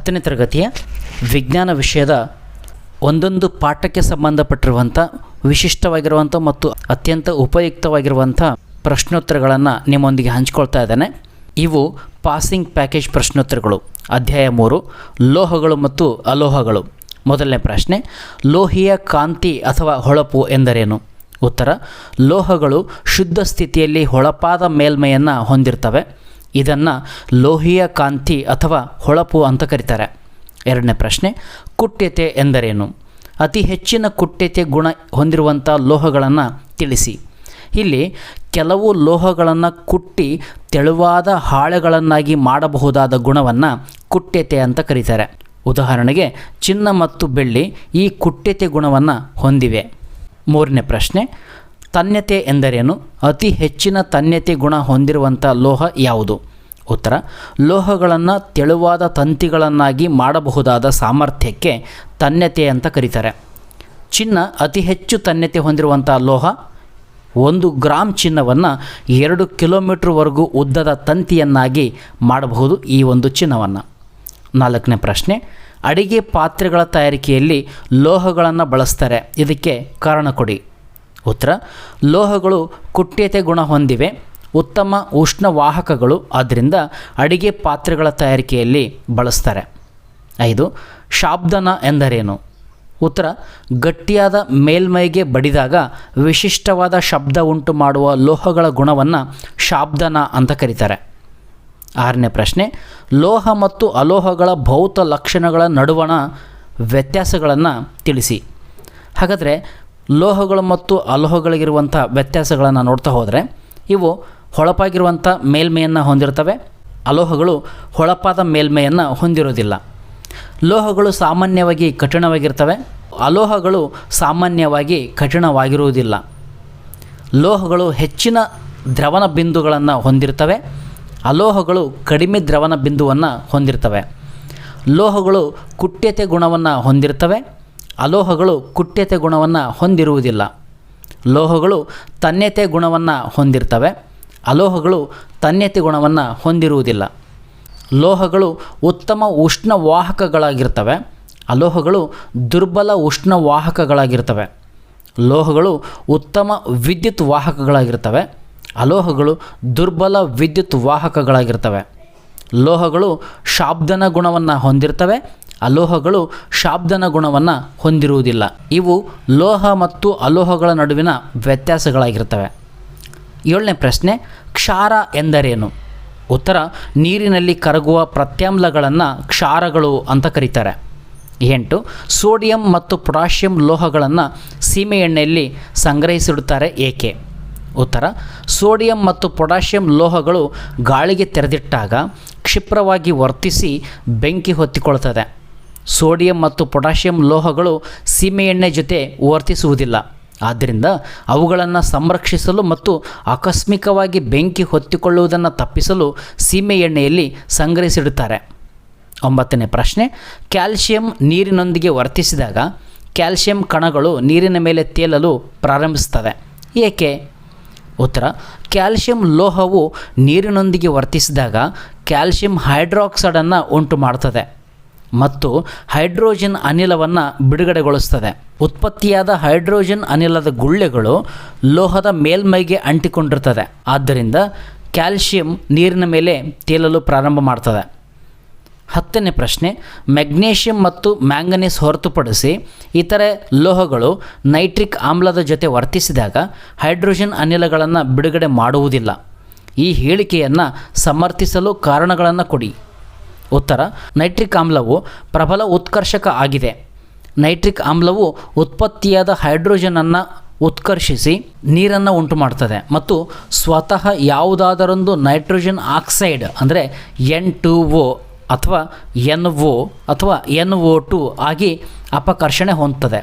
ಹತ್ತನೇ ತರಗತಿಯ ವಿಜ್ಞಾನ ವಿಷಯದ ಒಂದೊಂದು ಪಾಠಕ್ಕೆ ಸಂಬಂಧಪಟ್ಟಿರುವಂಥ, ವಿಶಿಷ್ಟವಾಗಿರುವಂಥ ಮತ್ತು ಅತ್ಯಂತ ಉಪಯುಕ್ತವಾಗಿರುವಂಥ ಪ್ರಶ್ನೋತ್ತರಗಳನ್ನು ನಿಮ್ಮೊಂದಿಗೆ ಹಂಚ್ಕೊಳ್ತಾ ಇದ್ದೇನೆ. ಇವು ಪಾಸಿಂಗ್ ಪ್ಯಾಕೇಜ್ ಪ್ರಶ್ನೋತ್ತರಗಳು. ಅಧ್ಯಾಯ ಮೂರು, ಲೋಹಗಳು ಮತ್ತು ಅಲೋಹಗಳು. ಮೊದಲನೇ ಪ್ರಶ್ನೆ, ಲೋಹಿಯ ಕಾಂತಿ ಅಥವಾ ಹೊಳಪು ಎಂದರೇನು? ಉತ್ತರ, ಲೋಹಗಳು ಶುದ್ಧ ಸ್ಥಿತಿಯಲ್ಲಿ ಹೊಳಪಾದ ಮೇಲ್ಮೈಯನ್ನು ಹೊಂದಿರ್ತವೆ. ಇದನ್ನು ಲೋಹಿಯ ಕಾಂತಿ ಅಥವಾ ಹೊಳಪು ಅಂತ ಕರೀತಾರೆ. ಎರಡನೇ ಪ್ರಶ್ನೆ, ಕುಟ್ಯತೆ ಎಂದರೇನು? ಅತಿ ಹೆಚ್ಚಿನ ಕುಟ್ಯತೆ ಗುಣ ಹೊಂದಿರುವಂಥ ಲೋಹಗಳನ್ನು ತಿಳಿಸಿ. ಇಲ್ಲಿ ಕೆಲವು ಲೋಹಗಳನ್ನು ಕುಟ್ಟಿ ತೆಳುವಾದ ಹಾಳೆಗಳನ್ನಾಗಿ ಮಾಡಬಹುದಾದ ಗುಣವನ್ನು ಕುಟ್ಯತೆ ಅಂತ ಕರೀತಾರೆ. ಉದಾಹರಣೆಗೆ, ಚಿನ್ನ ಮತ್ತು ಬೆಳ್ಳಿ ಈ ಕುಟ್ಯತೆ ಗುಣವನ್ನು ಹೊಂದಿವೆ. ಮೂರನೇ ಪ್ರಶ್ನೆ ತನ್ಯತೆ ಎಂದರೇನು? ಅತಿ ಹೆಚ್ಚಿನ ತನ್ಯತೆ ಗುಣ ಹೊಂದಿರುವಂಥ ಲೋಹ ಯಾವುದು? ಉತ್ತರ, ಲೋಹಗಳನ್ನು ತೆಳುವಾದ ತಂತಿಗಳನ್ನಾಗಿ ಮಾಡಬಹುದಾದ ಸಾಮರ್ಥ್ಯಕ್ಕೆ ತನ್ಯತೆ ಅಂತ ಕರೀತಾರೆ. ಚಿನ್ನ ಅತಿ ಹೆಚ್ಚು ತನ್ಯತೆ ಹೊಂದಿರುವಂಥ ಲೋಹ, ಒಂದು ಗ್ರಾಮ್ ಚಿನ್ನವನ್ನು ಎರಡು ಕಿಲೋಮೀಟ್ರ್ವರೆಗೂ ಉದ್ದದ ತಂತಿಯನ್ನಾಗಿ ಮಾಡಬಹುದು ಈ ಒಂದು ಚಿನ್ನವನ್ನು. ನಾಲ್ಕನೇ ಪ್ರಶ್ನೆ, ಅಡಿಗೆ ಪಾತ್ರೆಗಳ ತಯಾರಿಕೆಯಲ್ಲಿ ಲೋಹಗಳನ್ನು ಬಳಸ್ತಾರೆ. ಇದಕ್ಕೆ ಕಾರಣ ಕೊಡಿ. ಉತ್ತರ, ಲೋಹಗಳು ಕುಟ್ಯತೆ ಗುಣ ಹೊಂದಿವೆ. ಉತ್ತಮ ಉಷ್ಣ ವಾಹಕಗಳು ಆದ್ದರಿಂದ ಅಡಿಗೆ ಪಾತ್ರೆಗಳ ತಯಾರಿಕೆಯಲ್ಲಿ ಬಳಸ್ತಾರೆ. ಐದು, ಶಾಬ್ದನ ಎಂದರೇನು? ಉತ್ತರ, ಗಟ್ಟಿಯಾದ ಮೇಲ್ಮೈಗೆ ಬಡಿದಾಗ ವಿಶಿಷ್ಟವಾದ ಶಬ್ದ ಉಂಟು ಮಾಡುವ ಲೋಹಗಳ ಗುಣವನ್ನು ಶಾಬ್ದನ ಅಂತ ಕರೀತಾರೆ. ಆರನೇ ಪ್ರಶ್ನೆ, ಲೋಹ ಮತ್ತು ಅಲೋಹಗಳ ಭೌತ ಲಕ್ಷಣಗಳ ನಡುವಣ ವ್ಯತ್ಯಾಸಗಳನ್ನು ತಿಳಿಸಿ. ಹಾಗಾದರೆ ಲೋಹಗಳು ಮತ್ತು ಅಲೋಹಗಳಿಗಿರುವಂಥ ವ್ಯತ್ಯಾಸಗಳನ್ನು ನೋಡ್ತಾ ಹೋದರೆ ಇವು ಹೊಳಪಾಗಿರುವಂಥ ಮೇಲ್ಮೆಯನ್ನು ಹೊಂದಿರ್ತವೆ. ಅಲೋಹಗಳು ಹೊಳಪಾದ ಮೇಲ್ಮೆಯನ್ನು ಹೊಂದಿರೋದಿಲ್ಲ ಲೋಹಗಳು ಸಾಮಾನ್ಯವಾಗಿ ಕಠಿಣವಾಗಿರ್ತವೆ. ಅಲೋಹಗಳು ಸಾಮಾನ್ಯವಾಗಿ ಕಠಿಣವಾಗಿರುವುದಿಲ್ಲ. ಲೋಹಗಳು ಹೆಚ್ಚಿನ ದ್ರವಣ ಬಿಂದುಗಳನ್ನು ಹೊಂದಿರ್ತವೆ. ಅಲೋಹಗಳು ಕಡಿಮೆ ದ್ರವಣ ಬಿಂದುವನ್ನು ಹೊಂದಿರ್ತವೆ. ಲೋಹಗಳು ಕುಟ್ಯತೆ ಗುಣವನ್ನು ಹೊಂದಿರ್ತವೆ. ಅಲೋಹಗಳು ಕುಟ್ಯತೆ ಗುಣವನ್ನು ಹೊಂದಿರುವುದಿಲ್ಲ. ಲೋಹಗಳು ತನ್ಯತೆ ಗುಣವನ್ನು ಹೊಂದಿರ್ತವೆ. ಅಲೋಹಗಳು ತನ್ಯತೆ ಗುಣವನ್ನು ಹೊಂದಿರುವುದಿಲ್ಲ. ಲೋಹಗಳು ಉತ್ತಮ ಉಷ್ಣ ವಾಹಕಗಳಾಗಿರ್ತವೆ ಅಲೋಹಗಳು ದುರ್ಬಲ ಉಷ್ಣ ವಾಹಕಗಳಾಗಿರ್ತವೆ ಲೋಹಗಳು ಉತ್ತಮ ವಿದ್ಯುತ್ ವಾಹಕಗಳಾಗಿರ್ತವೆ. ಅಲೋಹಗಳು ದುರ್ಬಲ ವಿದ್ಯುತ್ ವಾಹಕಗಳಾಗಿರ್ತವೆ. ಲೋಹಗಳು ಶಾಬ್ದನ ಗುಣವನ್ನು ಹೊಂದಿರ್ತವೆ. ಅಲೋಹಗಳು ಶಾಬ್ದನ ಗುಣವನ್ನು ಹೊಂದಿರುವುದಿಲ್ಲ. ಇವು ಲೋಹ ಮತ್ತು ಅಲೋಹಗಳ ನಡುವಿನ ವ್ಯತ್ಯಾಸಗಳಾಗಿರ್ತವೆ. ಏಳನೇ ಪ್ರಶ್ನೆ, ಕ್ಷಾರ ಎಂದರೇನು? ಉತ್ತರ, ನೀರಿನಲ್ಲಿ ಕರಗುವ ಪ್ರತ್ಯಾಮ್ಲಗಳನ್ನು ಕ್ಷಾರಗಳು ಅಂತ ಕರೀತಾರೆ. ಎಂಟು, ಸೋಡಿಯಂ ಮತ್ತು ಪೊಟ್ಯಾಷಿಯಂ ಲೋಹಗಳನ್ನು ಸೀಮೆ ಎಣ್ಣೆಯಲ್ಲಿ ಸಂಗ್ರಹಿಸಿಡುತ್ತಾರೆ ಏಕೆ? ಉತ್ತರ, ಸೋಡಿಯಂ ಮತ್ತು ಪೊಟ್ಯಾಷಿಯಂ ಲೋಹಗಳು ಗಾಳಿಗೆ ತೆರೆದಿಟ್ಟಾಗ ಕ್ಷಿಪ್ರವಾಗಿ ವರ್ತಿಸಿ ಬೆಂಕಿ ಹೊತ್ತಿಕೊಳ್ಳುತ್ತದೆ ಸೋಡಿಯಂ ಮತ್ತು ಪೊಟ್ಯಾಷಿಯಂ ಲೋಹಗಳು ಸೀಮೆಎಣ್ಣೆ ಜೊತೆ ವರ್ತಿಸುವುದಿಲ್ಲ. ಆದ್ದರಿಂದ ಅವುಗಳನ್ನು ಸಂರಕ್ಷಿಸಲು ಮತ್ತು ಆಕಸ್ಮಿಕವಾಗಿ ಬೆಂಕಿ ಹೊತ್ತಿಕೊಳ್ಳುವುದನ್ನು ತಪ್ಪಿಸಲು ಸೀಮೆ ಎಣ್ಣೆಯಲ್ಲಿ ಸಂಗ್ರಹಿಸಿಡುತ್ತಾರೆ. ಒಂಬತ್ತನೇ ಪ್ರಶ್ನೆ ಕ್ಯಾಲ್ಸಿಯಂ ನೀರಿನೊಂದಿಗೆ ವರ್ತಿಸಿದಾಗ ಕ್ಯಾಲ್ಸಿಯಂ ಕಣಗಳು ನೀರಿನ ಮೇಲೆ ತೇಲಲು ಪ್ರಾರಂಭಿಸುತ್ತವೆ. ಏಕೆ? ಉತ್ತರ ಕ್ಯಾಲ್ಸಿಯಂ ಲೋಹವು ನೀರಿನೊಂದಿಗೆ ವರ್ತಿಸಿದಾಗ ಕ್ಯಾಲ್ಸಿಯಂ ಹೈಡ್ರಾಕ್ಸೈಡನ್ನು ಉಂಟು ಮಾಡುತ್ತದೆ ಮತ್ತು ಹೈಡ್ರೋಜನ್ ಅನಿಲವನ್ನು ಬಿಡುಗಡೆಗೊಳಿಸ್ತದೆ. ಉತ್ಪತ್ತಿಯಾದ ಹೈಡ್ರೋಜನ್ ಅನಿಲದ ಗುಳ್ಳೆಗಳು ಲೋಹದ ಮೇಲ್ಮೈಗೆ ಅಂಟಿಕೊಂಡಿರ್ತದೆ. ಆದ್ದರಿಂದ ಕ್ಯಾಲ್ಶಿಯಂ ನೀರಿನ ಮೇಲೆ ತೇಲಲು ಪ್ರಾರಂಭ ಮಾಡ್ತದೆ. ಹತ್ತನೇ ಪ್ರಶ್ನೆ, ಮೆಗ್ನೇಷಿಯಂ ಮತ್ತು ಮ್ಯಾಂಗನೀಸ್ ಹೊರತುಪಡಿಸಿ ಇತರೆ ಲೋಹಗಳು ನೈಟ್ರಿಕ್ ಆಮ್ಲದ ಜೊತೆ ವರ್ತಿಸಿದಾಗ ಹೈಡ್ರೋಜನ್ ಅನಿಲಗಳನ್ನು ಬಿಡುಗಡೆ ಮಾಡುವುದಿಲ್ಲ. ಈ ಹೇಳಿಕೆಯನ್ನು ಸಮರ್ಥಿಸಲು ಕಾರಣಗಳನ್ನು ಕೊಡಿ. ಉತ್ತರ, ನೈಟ್ರಿಕ್ ಆಮ್ಲವು ಪ್ರಬಲ ಉತ್ಕರ್ಷಕ ಆಗಿದೆ. ನೈಟ್ರಿಕ್ ಆಮ್ಲವು ಉತ್ಪತ್ತಿಯಾದ ಹೈಡ್ರೋಜನನ್ನು ಉತ್ಕರ್ಷಿಸಿ ನೀರನ್ನು ಉಂಟು ಮಾಡ್ತದೆ ಮತ್ತು ಸ್ವತಃ ಯಾವುದಾದರೊಂದು ನೈಟ್ರೋಜನ್ ಆಕ್ಸೈಡ್ ಅಂದರೆ ಎನ್ ಟು ಒ ಅಥವಾ ಎನ್ ಒ ಅಥವಾ ಎನ್ ಒ ಟು ಆಗಿ ಅಪಕರ್ಷಣೆ ಹೊಂದುತ್ತದೆ